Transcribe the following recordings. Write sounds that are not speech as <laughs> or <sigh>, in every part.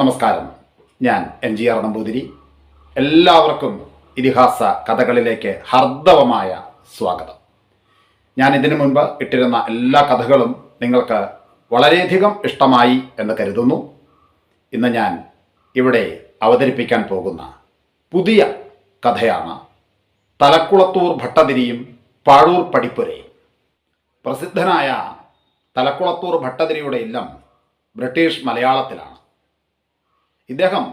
നമസ്കാരം. ഞാൻ N G R Namboothiri. എല്ലാവർക്കും ഇതിഹാസ കഥകളിലേക്ക് ഹർദവമായ സ്വാഗതം. ഞാൻ ഇതിനു മുൻപ് ഇട്ടിരുന്ന എല്ലാ കഥകളും നിങ്ങൾക്ക് വളരെയധികം ഇഷ്ടമായി എന്ന് കരുതുന്നു. ഇന്ന് ഞാൻ ഇവിടെ അവതരിപ്പിക്കാൻ പോകുന്ന പുതിയ കഥയാണ് തലക്കുളത്തൂർ ഭട്ടതിരിയും പാഴൂർ പടിപ്പുരയും. പ്രസിദ്ധനായ തലക്കുളത്തൂർ ഭട്ടതിരിയുടെ ഇല്ലം ബ്രിട്ടീഷ് മലയാളത്തിലാണ്. ഇദ്ദേഹം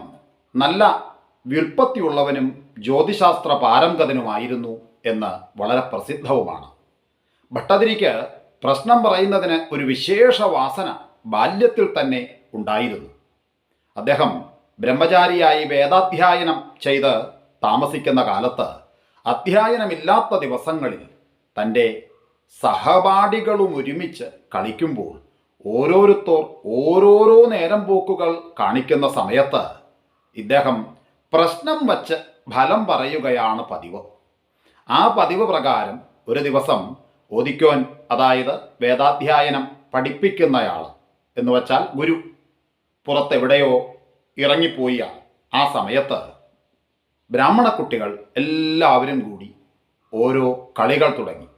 നല്ല വ്യുൽപ്പത്തിയുള്ളവനും ജ്യോതിശാസ്ത്ര പാരംഗതനുമായിരുന്നു എന്ന് വളരെ പ്രസിദ്ധവുമാണ്. ഭട്ടതിരിക്ക് പ്രശ്നം പറയുന്നതിന് ഒരു വിശേഷ വാസന ബാല്യത്തിൽ തന്നെ ഉണ്ടായിരുന്നു. അദ്ദേഹം ബ്രഹ്മചാരിയായി വേദാധ്യായനം ചെയ്ത് താമസിക്കുന്ന കാലത്ത് അധ്യയനമില്ലാത്ത ദിവസങ്ങളിൽ തന്റെ സഹപാഠികളും ഒരുമിച്ച് കളിക്കുമ്പോൾ ഓരോരുത്തർ ഓരോരോ നേരം പോക്കുകൾ കാണിക്കുന്ന സമയത്ത് ഇദ്ദേഹം പ്രശ്നം വച്ച് ഫലം പറയുകയാണ് പതിവ്. ആ പതിവ് പ്രകാരം ഒരു ദിവസം ഓദിക്കോൻ അതായത് വേദാധ്യായനം പഠിപ്പിക്കുന്നയാൾ എന്ന് വച്ചാൽ ഗുരു പുറത്തെവിടെയോ ഇറങ്ങിപ്പോയ ആ സമയത്ത് ബ്രാഹ്മണ കുട്ടികൾ എല്ലാവരും കൂടി ഓരോ കളികൾ തുടങ്ങി.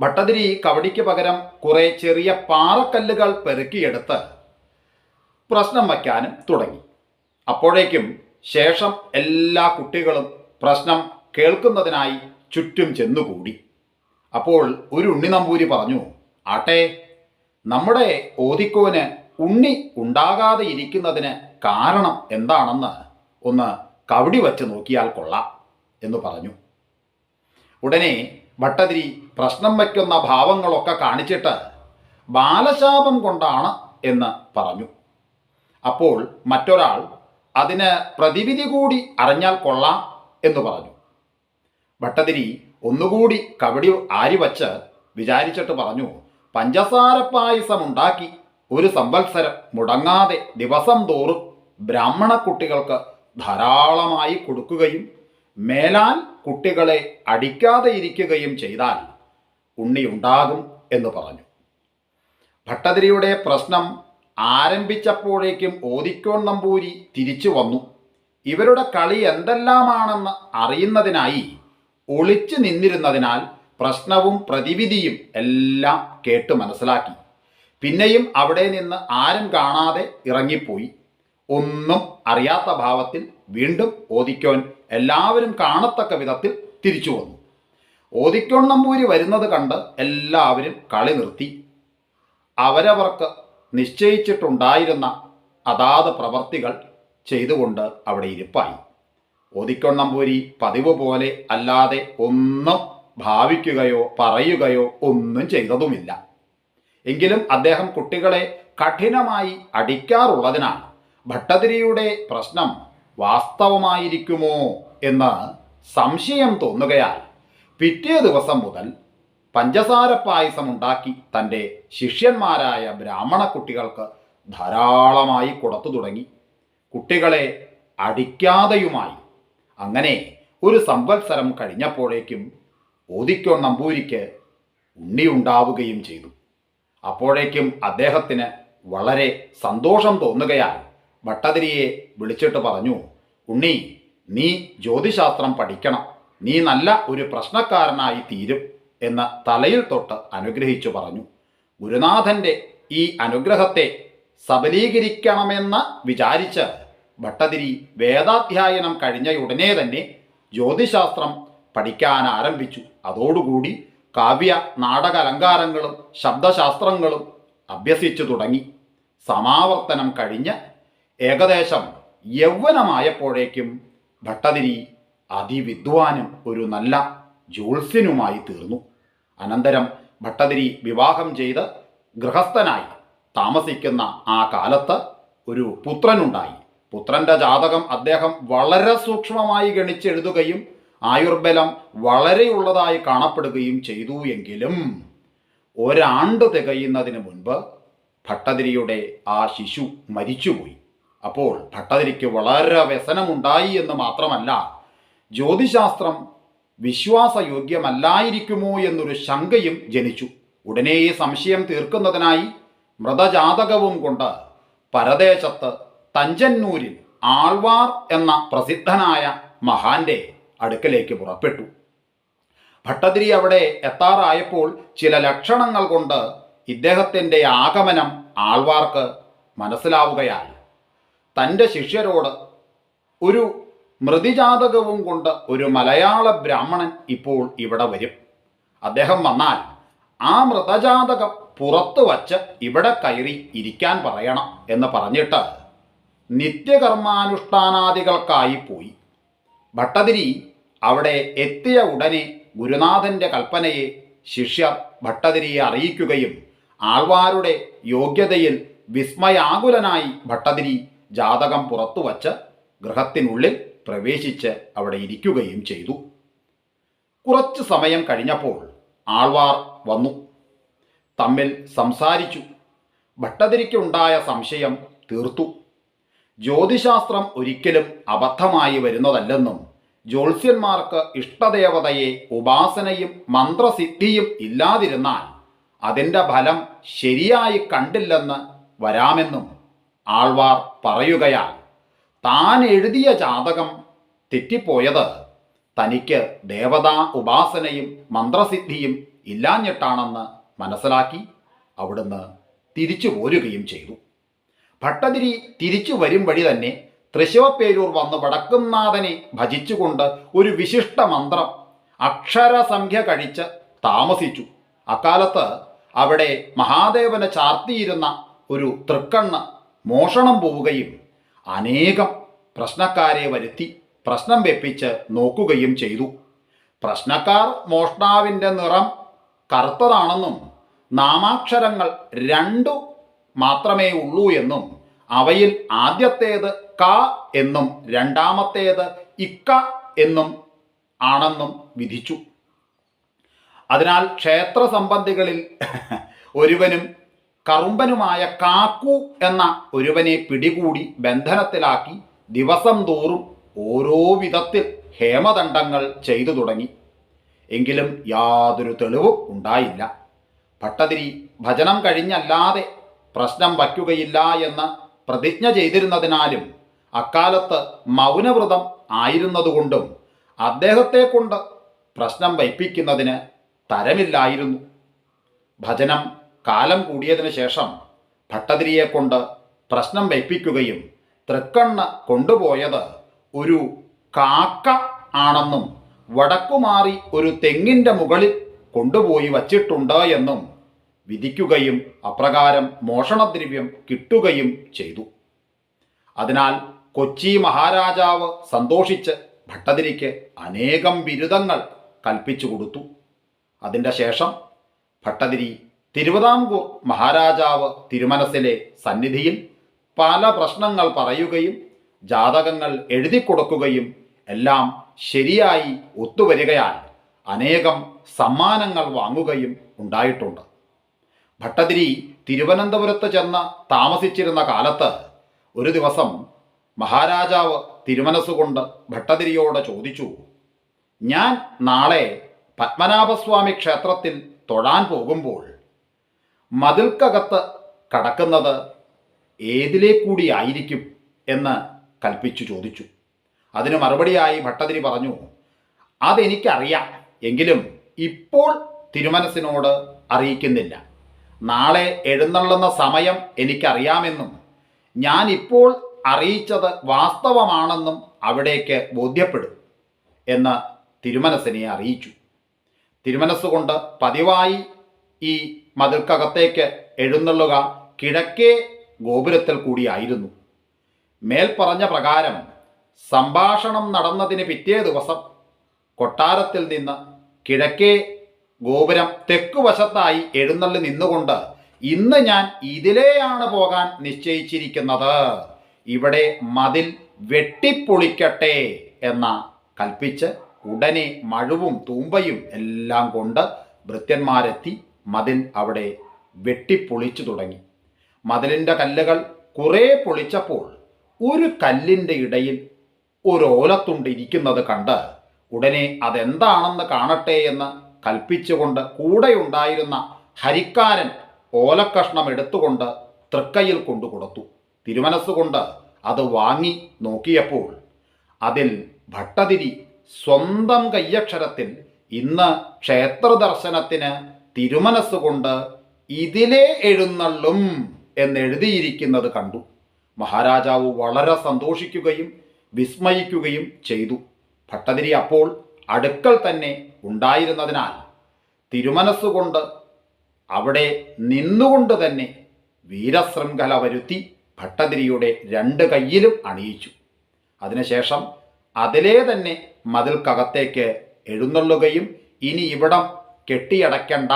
ഭട്ടതിരി കവടിക്ക് പകരം കുറെ ചെറിയ പാറക്കല്ലുകൾ പെറുക്കിയെടുത്ത് പ്രശ്നം വയ്ക്കാനും തുടങ്ങി. അപ്പോഴേക്കും ശേഷം എല്ലാ കുട്ടികളും പ്രശ്നം കേൾക്കുന്നതിനായി ചുറ്റും ചെന്നുകൂടി. അപ്പോൾ ഒരു ഉണ്ണി നമ്പൂരി പറഞ്ഞു ആട്ടെ നമ്മുടെ ഓതിക്കോന് ഉണ്ണി ഉണ്ടാകാതെ ഇരിക്കുന്നതിന് കാരണം എന്താണെന്ന് ഒന്ന് കവടി വച്ച് നോക്കിയാൽ കൊള്ളാം എന്ന് പറഞ്ഞു. ഉടനെ ഭട്ടതിരി പ്രശ്നം വയ്ക്കുന്ന ഭാവങ്ങളൊക്കെ കാണിച്ചിട്ട് ബാലശാപം കൊണ്ടാണ് എന്ന് പറഞ്ഞു. അപ്പോൾ മറ്റൊരാൾ അതിന് പ്രതിവിധി കൂടി അറിഞ്ഞാൽ കൊള്ളാം എന്ന് പറഞ്ഞു. ഭട്ടതിരി ഒന്നുകൂടി കവടി ആരി വച്ച് വിചാരിച്ചിട്ട് പറഞ്ഞു പഞ്ചസാര പായസം ഉണ്ടാക്കി ഒരു സംവത്സരം മുടങ്ങാതെ ദിവസം തോറും ബ്രാഹ്മണ കുട്ടികൾക്ക് ധാരാളമായി കൊടുക്കുകയും മേലാൽ കുട്ടികളെ അടിക്കാതെ ഇരിക്കുകയും ചെയ്താൽ ഉണ്ണിയുണ്ടാകും എന്ന് പറഞ്ഞു. ഭട്ടതിരിയുടെ പ്രശ്നം ആരംഭിച്ചപ്പോഴേക്കും ഓദിക്കോൺ നമ്പൂരി തിരിച്ചു വന്നു. ഇവരുടെ കളി എന്തെല്ലാമാണെന്ന് അറിയുന്നതിനായി ഒളിച്ചു നിന്നിരുന്നതിനാൽ പ്രശ്നവും പ്രതിവിധിയും എല്ലാം കേട്ട് മനസ്സിലാക്കി. പിന്നെയും അവിടെ നിന്ന് ആരും കാണാതെ ഇറങ്ങിപ്പോയി. ഒന്നും അറിയാത്ത ഭാവത്തിൽ വീണ്ടും ഓദിക്കോൻ എല്ലാവരും കാണത്തക്ക വിധത്തിൽ തിരിച്ചു വന്നു. ഓദിക്കോൺ നമ്പൂരി വരുന്നത് കണ്ട് എല്ലാവരും കളി നിർത്തി. അവരവർക്ക് നിശ്ചയിച്ചിട്ടുണ്ടായിരുന്ന അതാത് പ്രവർത്തികൾ ചെയ്തുകൊണ്ട് അവിടെ ഇരിപ്പായി. ഓദിക്കോൺ നമ്പൂരി പതിവ് പോലെ അല്ലാതെ ഒന്നും ഭാവിക്കുകയോ പറയുകയോ ഒന്നും ചെയ്തതുമില്ല. എങ്കിലും അദ്ദേഹം കുട്ടികളെ കഠിനമായി അടിക്കാറുള്ളതിനാൽ ഭട്ടതിരിയുടെ പ്രശ്നം വാസ്തവമായിരിക്കുമോ എന്ന് സംശയം തോന്നുകയാൽ പിറ്റേ ദിവസം മുതൽ പഞ്ചസാര പായസം ഉണ്ടാക്കി തന്റെ ശിഷ്യന്മാരായ ബ്രാഹ്മണ കുട്ടികൾക്ക് ധാരാളമായി കൊടുത്തു തുടങ്ങി. കുട്ടികളെ അടിക്കാതെയുമായി. അങ്ങനെ ഒരു സംവത്സരം കഴിഞ്ഞപ്പോഴേക്കും ഓദിക്കോൺ നമ്പൂരിക്ക് ഉണ്ണിയുണ്ടാവുകയും ചെയ്തു. അപ്പോഴേക്കും അദ്ദേഹത്തിന് വളരെ സന്തോഷം തോന്നുകയാൽ ഭട്ടതിരിയെ വിളിച്ചിട്ട് പറഞ്ഞു ഉണ്ണി നീ ജ്യോതിശാസ്ത്രം പഠിക്കണം. നീ നല്ല ഒരു പ്രശ്നക്കാരനായി തീരും എന്ന് തലയിൽ തൊട്ട് അനുഗ്രഹിച്ചു പറഞ്ഞു. ഗുരുനാഥന്റെ ഈ അനുഗ്രഹത്തെ സബലീകരിക്കണമെന്ന് വിചാരിച്ച് ഭട്ടതിരി വേദാധ്യായനം കഴിഞ്ഞ ഉടനെ തന്നെ ജ്യോതിശാസ്ത്രം പഠിക്കാൻ ആരംഭിച്ചു. അതോടുകൂടി കാവ്യ നാടക അലങ്കാരങ്ങളും ശബ്ദശാസ്ത്രങ്ങളും അഭ്യസിച്ചു തുടങ്ങി. സമാവർത്തനം കഴിഞ്ഞ് ഏകദേശം യൗവനമായപ്പോഴേക്കും ഭട്ടതിരി അതിവിദ്വാനും ഒരു നല്ല ജ്യോത്സ്യനുമായി തീർന്നു. അനന്തരം ഭട്ടതിരി വിവാഹം ചെയ്ത് ഗൃഹസ്ഥനായി താമസിക്കുന്ന ആ കാലത്ത് ഒരു പുത്രനുണ്ടായി. പുത്രന്റെ ജാതകം അദ്ദേഹം വളരെ സൂക്ഷ്മമായി ഗണിച്ചെഴുതുകയും ആയുർബലം വളരെയുള്ളതായി കാണപ്പെടുകയും ചെയ്തു എങ്കിലും ഒരാണ്ട് തികയുന്നതിന് മുൻപ് ഭട്ടതിരിയുടെ ആ ശിശു മരിച്ചുപോയി. അപ്പോൾ ഭട്ടതിരിക്ക് വളരെ വ്യസനമുണ്ടായി എന്ന് മാത്രമല്ല ജ്യോതിശാസ്ത്രം വിശ്വാസയോഗ്യമല്ലായിരിക്കുമോ എന്നൊരു ശങ്കയും ജനിച്ചു. ഉടനെ ഈ സംശയം തീർക്കുന്നതിനായി മൃതജാതകവും കൊണ്ട് പരദേശത്ത് തഞ്ചന്നൂരിൽ ആൾവാർ എന്ന പ്രസിദ്ധനായ മഹാന്റെ അടുക്കലേക്ക് പുറപ്പെട്ടു. ഭട്ടതിരി അവിടെ എത്താറായപ്പോൾ ചില ലക്ഷണങ്ങൾ കൊണ്ട് ഇദ്ദേഹത്തിന്റെ ആഗമനം ആൾവാർക്ക് മനസ്സിലാവുകയാൽ തന്റെ ശിഷ്യരോട് ഒരു മൃതിജാതകവും കൊണ്ട് ഒരു മലയാള ബ്രാഹ്മണൻ ഇപ്പോൾ ഇവിടെ വരും. അദ്ദേഹം വന്നാൽ ആ മൃതജാതകം പുറത്തു വച്ച് ഇവിടെ കയറി ഇരിക്കാൻ പറയണം എന്ന് പറഞ്ഞിട്ട് നിത്യകർമാനുഷ്ഠാനാദികൾക്കായി പോയി. ഭട്ടതിരി അവിടെ എത്തിയ ഉടനെ ഗുരുനാഥന്റെ കൽപ്പനയെ ശിഷ്യർ ഭട്ടതിരിയെ അറിയിക്കുകയും ആൾവാരുടെ യോഗ്യതയിൽ വിസ്മയാകുലനായി ഭട്ടതിരി ജാതകം പുറത്തു വച്ച് ഗൃഹത്തിനുള്ളിൽ പ്രവേശിച്ച് അവിടെ ഇരിക്കുകയും ചെയ്തു. കുറച്ച് സമയം കഴിഞ്ഞപ്പോൾ ആൾവാർ വന്നു. തമ്മിൽ സംസാരിച്ചു. ഭട്ടതിരിക്കുണ്ടായ സംശയം തീർത്തു. ജ്യോതിശാസ്ത്രം ഒരിക്കലും അബദ്ധമായി വരുന്നതല്ലെന്നും ജ്യോത്സ്യന്മാർക്ക് ഇഷ്ടദേവതയെ ഉപാസനയും മന്ത്രസിദ്ധിയും ഇല്ലാതിരുന്നാൽ അതിന്റെ ഫലം ശരിയായി കണ്ടില്ലെന്ന് വരാമെന്നും ആൾവാർ പറയുകയാൽ താൻ എഴുതിയ ജാതകം തെറ്റിപ്പോയത് തനിക്ക് ദേവതാ ഉപാസനയും മന്ത്രസിദ്ധിയും ഇല്ലാഞ്ഞിട്ടാണെന്ന് മനസ്സിലാക്കി അവിടുന്ന് തിരിച്ചു പോരുകയും ചെയ്തു. ഭട്ടതിരി തിരിച്ചു വരും വഴി തന്നെ തൃശിവപ്പേരൂർ വന്ന് വടക്കുംനാഥനെ ഭജിച്ചുകൊണ്ട് ഒരു വിശിഷ്ട മന്ത്രം അക്ഷരസംഖ്യ കഴിച്ച് താമസിച്ചു. അക്കാലത്ത് അവിടെ മഹാദേവനെ ചാർത്തിയിരുന്ന ഒരു തൃക്കണ്ണ് മോഷണം പോവുകയും അനേകം പ്രശ്നക്കാരെ വരുത്തി പ്രശ്നം വെപ്പിച്ച് നോക്കുകയും ചെയ്തു. പ്രശ്നക്കാർ മോഷ്ടാവിന്റെ നിറം കറുത്തതാണെന്നും നാമാക്ഷരങ്ങൾ രണ്ടു മാത്രമേ ഉള്ളൂ എന്നും അവയിൽ ആദ്യത്തേത് ക എന്നും രണ്ടാമത്തേത് ഇക്ക എന്നും ആണെന്നും വിധിച്ചു. അതിനാൽ ക്ഷേത്ര സംബന്ധികളിൽ <laughs> ഒരുവനും കറുമ്പനുമായ കാക്കു എന്ന ഒരുവനെ പിടികൂടി ബന്ധനത്തിലാക്കി ദിവസം തോറും ഓരോ വിധത്തിൽ ഹേമദണ്ഡങ്ങൾ ചെയ്തു തുടങ്ങി. എങ്കിലും യാതൊരു തെളിവും ഉണ്ടായില്ല. ഭട്ടതിരി ഭജനം കഴിഞ്ഞല്ലാതെ പ്രശ്നം വയ്ക്കുകയില്ല എന്ന് പ്രതിജ്ഞ ചെയ്തിരുന്നതിനാലും അക്കാലത്ത് മൗനവ്രതം ആയിരുന്നതുകൊണ്ടും അദ്ദേഹത്തെ കൊണ്ട് പ്രശ്നം വയ്പ്പിക്കുന്നതിന് തരമില്ലായിരുന്നു. ഭജനം കാലം കൂടിയതിനു ശേഷം ഭട്ടതിരിയെ കൊണ്ട് പ്രശ്നം വയ്പ്പിക്കുകയും തൃക്കണ്ണ് കൊണ്ടുപോയത് ഒരു കാക്ക ആണെന്നും വടക്കുമാറി ഒരു തെങ്ങിന്റെ മുകളിൽ കൊണ്ടുപോയി വച്ചിട്ടുണ്ട് എന്നും വിധിക്കുകയും അപ്രകാരം മോഷണദ്രവ്യം കിട്ടുകയും ചെയ്തു. അതിനാൽ കൊച്ചി മഹാരാജാവ് സന്തോഷിച്ച് ഭട്ടതിരിക്ക് അനേകം ബിരുദങ്ങൾ കൽപ്പിച്ചു കൊടുത്തു. അതിന്റെ ശേഷം ഭട്ടതിരി തിരുവിതാംകൂർ മഹാരാജാവ് തിരുമനസിലെ സന്നിധിയിൽ പല പ്രശ്നങ്ങൾ പറയുകയും ജാതകങ്ങൾ എഴുതി കൊടുക്കുകയും എല്ലാം ശരിയായി ഒത്തുവരികയാൽ അനേകം സമ്മാനങ്ങൾ വാങ്ങുകയും ഉണ്ടായിട്ടുണ്ട്. ഭട്ടതിരി തിരുവനന്തപുരത്ത് ചെന്ന് താമസിച്ചിരുന്ന കാലത്ത് ഒരു ദിവസം മഹാരാജാവ് തിരുമനസ്സുകൊണ്ട് ഭട്ടതിരിയോട് ചോദിച്ചു ഞാൻ നാളെ പത്മനാഭസ്വാമി ക്ഷേത്രത്തിൽ തൊഴാൻ പോകുമ്പോൾ മതിൽക്കകത്ത് കടക്കുന്നത് ഏതിലേ കൂടി ആയിരിക്കും എന്ന് കൽപ്പിച്ചു ചോദിച്ചു. അതിന് മറുപടിയായി ഭട്ടതിരി പറഞ്ഞു അതെനിക്കറിയാം എങ്കിലും ഇപ്പോൾ തിരുമനസിനോട് അറിയിക്കുന്നില്ല. നാളെ എഴുന്നള്ളുന്ന സമയം എനിക്കറിയാമെന്നും ഞാൻ ഇപ്പോൾ അറിയിച്ചത് വാസ്തവമാണെന്നും അവിടേക്ക് ബോധ്യപ്പെടും എന്ന് തിരുമനസിനെ അറിയിച്ചു. തിരുമനസ്സുകൊണ്ട് പതിവായി ഈ മതിൽക്കകത്തേക്ക് എഴുന്നള്ളുക കിഴക്കേ ഗോപുരത്തിൽ കൂടിയായിരുന്നു. മേൽപ്പറഞ്ഞ പ്രകാരം സംഭാഷണം നടന്നതിന് പിറ്റേ ദിവസം കൊട്ടാരത്തിൽ നിന്ന് കിഴക്കേ ഗോപുരം തെക്കുവശത്തായി എഴുന്നള്ളി നിന്നുകൊണ്ട് ഇന്ന് ഞാൻ ഇതിലെയാണ് പോകാൻ നിശ്ചയിച്ചിരിക്കുന്നത്. ഇവിടെ മതിൽ വെട്ടിപ്പൊളിക്കട്ടെ എന്ന കൽപ്പിച്ച് ഉടനെ മഴുവും തൂമ്പയും എല്ലാം കൊണ്ട് ഭൃത്യന്മാരെത്തി മതിൽ അവിടെ വെട്ടിപ്പൊളിച്ചു തുടങ്ങി. മതിലിന്റെ കല്ലുകൾ കുറേ പൊളിച്ചപ്പോൾ ഒരു കല്ലിന്റെ ഇടയിൽ ഒരു ഓലത്തുണ്ട് ഇരിക്കുന്നത് കണ്ട് ഉടനെ അതെന്താണെന്ന് കാണട്ടെ എന്ന് കൽപ്പിച്ചുകൊണ്ട് കൂടെയുണ്ടായിരുന്ന ഹരിക്കാരൻ ഓലക്കഷ്ണം എടുത്തുകൊണ്ട് തൃക്കയിൽ കൊണ്ടു കൊടുത്തു തിരുമനസ്സുകൊണ്ട് അത് വാങ്ങി നോക്കിയപ്പോൾ അതിൽ ഭട്ടതിരി സ്വന്തം കയ്യക്ഷരത്തിൽ ഇന്ന് ക്ഷേത്ര ദർശനത്തിന് തിരുമനസ്സുകൊണ്ട് ഇതിലെ എഴുന്നള്ളും എന്നെഴുതിയിരിക്കുന്നത് കണ്ടു. മഹാരാജാവ് വളരെ സന്തോഷിക്കുകയും വിസ്മയിക്കുകയും ചെയ്തു. ഭട്ടതിരി അപ്പോൾ അടുക്കൽ തന്നെ ഉണ്ടായിരുന്നതിനാൽ തിരുമനസ്സുകൊണ്ട് അവിടെ നിന്നുകൊണ്ട് തന്നെ വീരശൃംഖല വരുത്തി ഭട്ടതിരിയുടെ രണ്ട് കയ്യിലും അണിയിച്ചു. അതിനുശേഷം അതിലേ തന്നെ മതിൽക്കകത്തേക്ക് എഴുന്നള്ളുകയും ഇനി ഇവിടം കെട്ടിയടയ്ക്കണ്ട.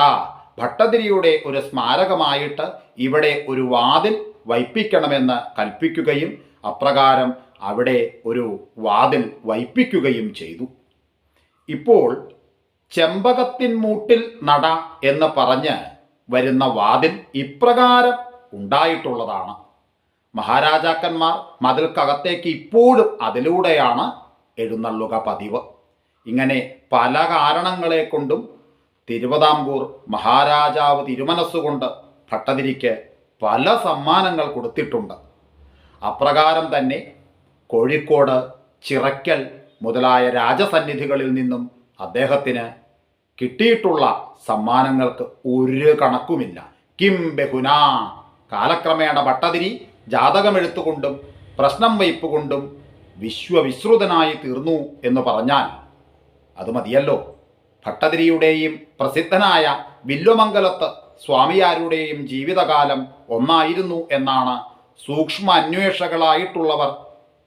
ഭട്ടതിരിയുടെ ഒരു സ്മാരകമായിട്ട് ഇവിടെ ഒരു വാതിൽ വൈപ്പിക്കണമെന്ന് കൽപ്പിക്കുകയും അപ്രകാരം അവിടെ ഒരു വാതിൽ വൈപ്പിക്കുകയും ചെയ്തു. ഇപ്പോൾ ചെമ്പകത്തിൻ മൂട്ടിൽ നട എന്ന് പറഞ്ഞ് വരുന്ന വാതിൽ ഇപ്രകാരം ഉണ്ടായിട്ടുള്ളതാണ്. മഹാരാജാക്കന്മാർ മതിൽക്കകത്തേക്ക് ഇപ്പോഴും അതിലൂടെയാണ് എഴുന്നള്ളുക പതിവ്. ഇങ്ങനെ പല കാരണങ്ങളെ കൊണ്ടും തിരുവിതാംകൂർ മഹാരാജാവ് തിരുമനസ്സുകൊണ്ട് ഭട്ടതിരിക്ക് പല സമ്മാനങ്ങൾ കൊടുത്തിട്ടുണ്ട്. അപ്രകാരം തന്നെ കോഴിക്കോട് ചിറക്കൽ മുതലായ രാജസന്നിധികളിൽ നിന്നും അദ്ദേഹത്തിന് കിട്ടിയിട്ടുള്ള സമ്മാനങ്ങൾക്ക് ഒരു കണക്കുമില്ല. കിം ബഹുന കാലക്രമേണ ഭട്ടതിരി ജാതകമെഴുത്തുകൊണ്ടും പ്രശ്നം വയ്പ് കൊണ്ടും വിശ്വവിശ്രുതനായി തീർന്നു എന്ന് പറഞ്ഞാൽ അത് മതിയല്ലോ. ഭട്ടതിരിയുടെയും പ്രസിദ്ധനായ വില്വമംഗലത്ത് സ്വാമിയാരുടെയും ജീവിതകാലം ഒന്നായിരുന്നു എന്നാണ് സൂക്ഷ്മ അന്വേഷകളായിട്ടുള്ളവർ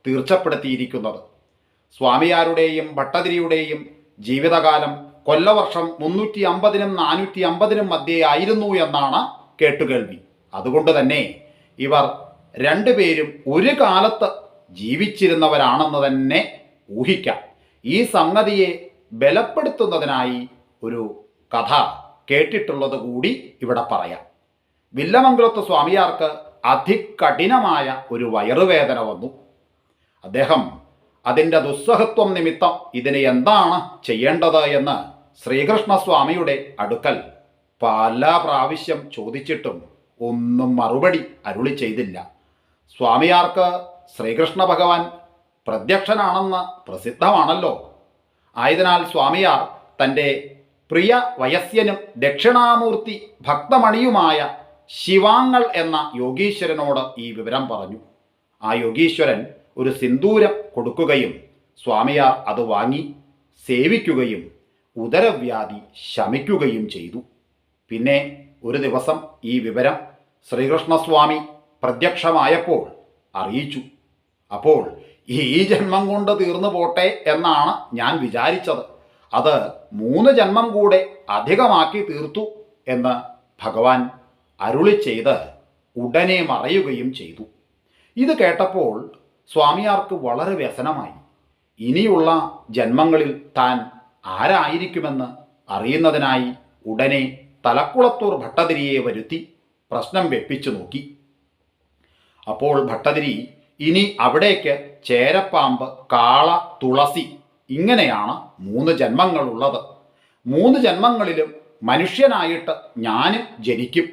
തീർച്ചപ്പെടുത്തിയിരിക്കുന്നത്. സ്വാമിയാരുടെയും ഭട്ടതിരിയുടെയും ജീവിതകാലം കൊല്ലവർഷം മുന്നൂറ്റി അമ്പതിനും നാനൂറ്റി അമ്പതിനും മധ്യേ ആയിരുന്നു എന്നാണ് കേട്ടുകേൾവി. അതുകൊണ്ട് തന്നെ ഇവർ രണ്ടുപേരും ഒരു കാലത്ത് ജീവിച്ചിരുന്നവരാണെന്ന് തന്നെ ഊഹിക്കാം. ഈ സംഗതിയെ ബലപ്പെടുത്തുന്നതിനായി ഒരു കഥ കേട്ടിട്ടുള്ളത് കൂടി ഇവിടെ പറയാം. വില്ലമംഗലത്ത് സ്വാമിയാർക്ക് അതികഠിനമായ ഒരു വയറുവേദന വന്നു. അദ്ദേഹം അതിന്റെ ദുസ്സഹത്വം നിമിത്തം ഇതിന് എന്താണ് ചെയ്യേണ്ടത് എന്ന് ശ്രീകൃഷ്ണസ്വാമിയുടെ അടുക്കൽ പല പ്രാവശ്യം ചോദിച്ചിട്ടും ഒന്നും മറുപടി അരുളി ചെയ്തില്ല. സ്വാമിയാർക്ക് ശ്രീകൃഷ്ണ ഭഗവാൻ പ്രത്യക്ഷനാണെന്ന് പ്രസിദ്ധമാണല്ലോ. ആയതിനാൽ സ്വാമിയാർ തന്റെ പ്രിയ വയസ്യനും ദക്ഷിണാമൂർത്തി ഭക്തമണിയുമായ ശിവാങ്ങൾ എന്ന യോഗീശ്വരനോട് ഈ വിവരം പറഞ്ഞു. ആ യോഗീശ്വരൻ ഒരു സിന്ദൂരം കൊടുക്കുകയും സ്വാമിയാർ അത് വാങ്ങി സേവിക്കുകയും ഉദരവ്യാധി ശമിക്കുകയും ചെയ്തു. പിന്നെ ഒരു ദിവസം ഈ വിവരം ശ്രീകൃഷ്ണസ്വാമി പ്രത്യക്ഷമായപ്പോൾ അറിയിച്ചു. അപ്പോൾ ഈ ജന്മം കൊണ്ട് തീർന്നു പോട്ടെ എന്നാണ് ഞാൻ വിചാരിച്ചത്. അത് മൂന്ന് ജന്മം കൂടെ അധികമാക്കി തീർത്തു എന്ന് ഭഗവാൻ അരുളി ചെയ്ത് ഉടനെ മറയുകയും ചെയ്തു. ഇത് കേട്ടപ്പോൾ സ്വാമിയാർക്ക് വളരെ വ്യസനമായി. ഇനിയുള്ള ജന്മങ്ങളിൽ താൻ ആരായിരിക്കുമെന്ന് അറിയുന്നതിനായി ഉടനെ തലക്കുളത്തൂർ ഭട്ടതിരിയെ വരുത്തി പ്രശ്നം വെപ്പിച്ചു നോക്കി. അപ്പോൾ ഭട്ടതിരി ഇനി അവിടേക്ക് ചേരപ്പാമ്പ് കാള തുളസി ഇങ്ങനെയാണ് മൂന്ന് ജന്മങ്ങളുള്ളത്. മൂന്ന് ജന്മങ്ങളിലും മനുഷ്യനായിട്ട് ഞാനും ജനിക്കും.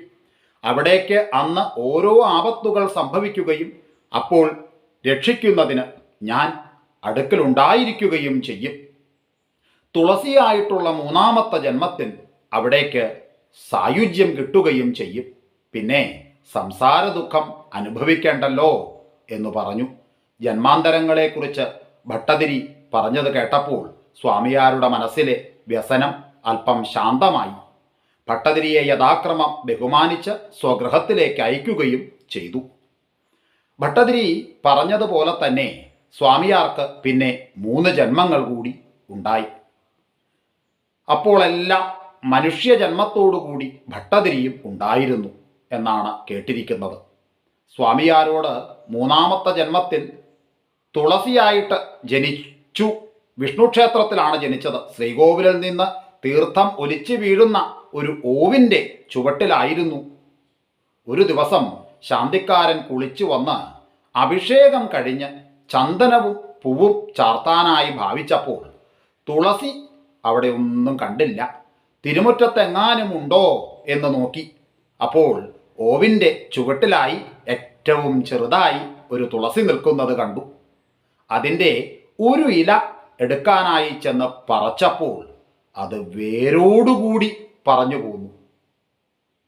അവിടേക്ക് അന്ന് ഓരോ ആപത്തുകൾ സംഭവിക്കുകയും അപ്പോൾ രക്ഷിക്കുന്നതിന് ഞാൻ അടുക്കലുണ്ടായിരിക്കുകയും ചെയ്യും. തുളസിയായിട്ടുള്ള മൂന്നാമത്തെ ജന്മത്തിൽ അവിടേക്ക് സായുജ്യം കിട്ടുകയും ചെയ്യും. പിന്നെ സംസാര ദുഃഖം അനുഭവിക്കേണ്ടല്ലോ എന്ന് പറഞ്ഞു. ജന്മാന്തരങ്ങളെക്കുറിച്ച് ഭട്ടതിരി പറഞ്ഞത് കേട്ടപ്പോൾ സ്വാമിയാരുടെ മനസ്സിലെ വ്യസനം അല്പം ശാന്തമായി. ഭട്ടതിരിയെ യഥാക്രമം ബഹുമാനിച്ച് സ്വഗൃഹത്തിലേക്ക് അയക്കുകയും ചെയ്തു. ഭട്ടതിരി പറഞ്ഞതുപോലെ തന്നെ സ്വാമിയാർക്ക് പിന്നെ മൂന്ന് ജന്മങ്ങൾ കൂടി ഉണ്ടായി. അപ്പോഴെല്ലാം മനുഷ്യജന്മത്തോടുകൂടി ഭട്ടതിരിയും ഉണ്ടായിരുന്നു എന്നാണ് കേട്ടിരിക്കുന്നത്. സ്വാമിയാരോട് മൂന്നാമത്തെ ജന്മത്തിൽ തുളസിയായിട്ട് ജനിച്ചു വിഷ്ണു ക്ഷേത്രത്തിലാണ് ജനിച്ചത്. ശ്രീകോവിലിൽ നിന്ന് തീർത്ഥം ഒലിച്ചു വീഴുന്ന ഒരു ഓവിന്റെ ചുവട്ടിലായിരുന്നു. ഒരു ദിവസം ശാന്തിക്കാരൻ കുളിച്ചു വന്ന് അഭിഷേകം കഴിഞ്ഞ് ചന്ദനവും പൂവും ചാർത്താനായി ഭാവിച്ചപ്പോൾ തുളസി അവിടെ ഒന്നും കണ്ടില്ല. തിരുമുറ്റത്തെങ്ങാനും ഉണ്ടോ എന്ന് നോക്കി. അപ്പോൾ ഓവിന്റെ ചുവട്ടിലായി ഏറ്റവും ചെറുതായി ഒരു തുളസി നിൽക്കുന്നത് കണ്ടു. അതിന്റെ ഒരു ഇല എടുക്കാനായി ചെന്ന് പറച്ചപ്പോൾ അത് വേരോടുകൂടി പറഞ്ഞു പോന്നു.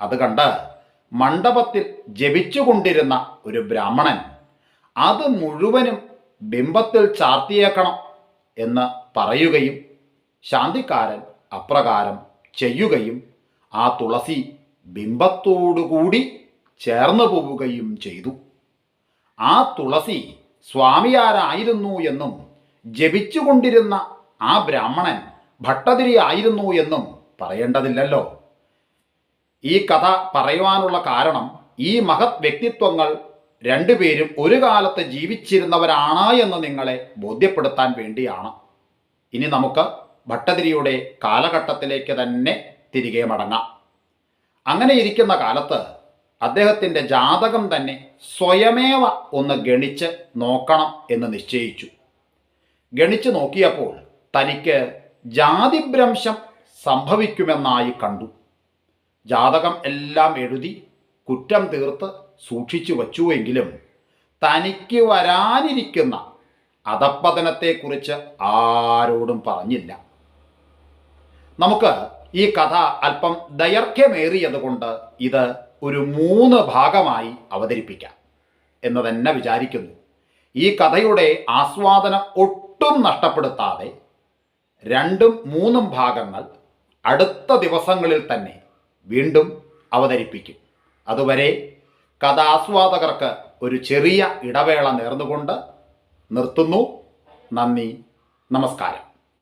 അത് കണ്ട് മണ്ഡപത്തിൽ ജപിച്ചുകൊണ്ടിരുന്ന ഒരു ബ്രാഹ്മണൻ അത് മുഴുവനും ബിംബത്തിൽ ചാർത്തിയേക്കണം എന്ന് പറയുകയും ശാന്തിക്കാരൻ അപ്രകാരം ചെയ്യുകയും ആ തുളസി ബിംബത്തോടുകൂടി ചേർന്നു പോവുകയും ചെയ്തു. ആ തുളസി സ്വാമിയാരായിരുന്നു എന്നും ജപിച്ചുകൊണ്ടിരുന്ന ആ ബ്രാഹ്മണൻ ഭട്ടതിരി ആയിരുന്നു എന്നും പറയേണ്ടതില്ലല്ലോ. ഈ കഥ പറയുവാനുള്ള കാരണം ഈ മഹത് വ്യക്തിത്വങ്ങൾ രണ്ടുപേരും ഒരു കാലത്ത് ജീവിച്ചിരുന്നവരാണ് എന്ന് നിങ്ങളെ ബോധ്യപ്പെടുത്താൻ വേണ്ടിയാണ്. ഇനി നമുക്ക് ഭട്ടതിരിയുടെ കാലഘട്ടത്തിലേക്ക് തന്നെ തിരികെ മടങ്ങാം. അങ്ങനെ ഇരിക്കുന്ന കാലത്ത് അദ്ദേഹത്തിന്റെ ജാതകം തന്നെ സ്വയമേവ ഒന്ന് ഗണിച്ച് നോക്കണം എന്ന് നിശ്ചയിച്ചു. ഗണിച്ച് നോക്കിയപ്പോൾ തനിക്ക് ജാതിഭ്രംശം സംഭവിക്കുമെന്നായി കണ്ടു. ജാതകം എല്ലാം എഴുതി കുറ്റം തീർത്ത് സൂക്ഷിച്ചു വച്ചുവെങ്കിലും തനിക്ക് വരാനിരിക്കുന്ന അധപ്പതനത്തെക്കുറിച്ച് ആരോടും പറഞ്ഞില്ല. നമുക്ക് ഈ കഥ അല്പം ദൈർഘ്യമേറിയതുകൊണ്ട് ഇത് ഒരു മൂന്ന് ഭാഗമായി അവതരിപ്പിക്കാം എന്ന് തന്നെ വിചാരിക്കുന്നു. ഈ കഥയുടെ ആസ്വാദനം ഒട്ടും നഷ്ടപ്പെടുത്താതെ രണ്ടും മൂന്നും ഭാഗങ്ങൾ അടുത്ത ദിവസങ്ങളിൽ തന്നെ വീണ്ടും അവതരിപ്പിക്കും. അതുവരെ കഥ ആസ്വാദകർക്ക് ഒരു ചെറിയ ഇടവേള നേർന്നുകൊണ്ട് നിർത്തുന്നു. നന്ദി നമസ്കാരം.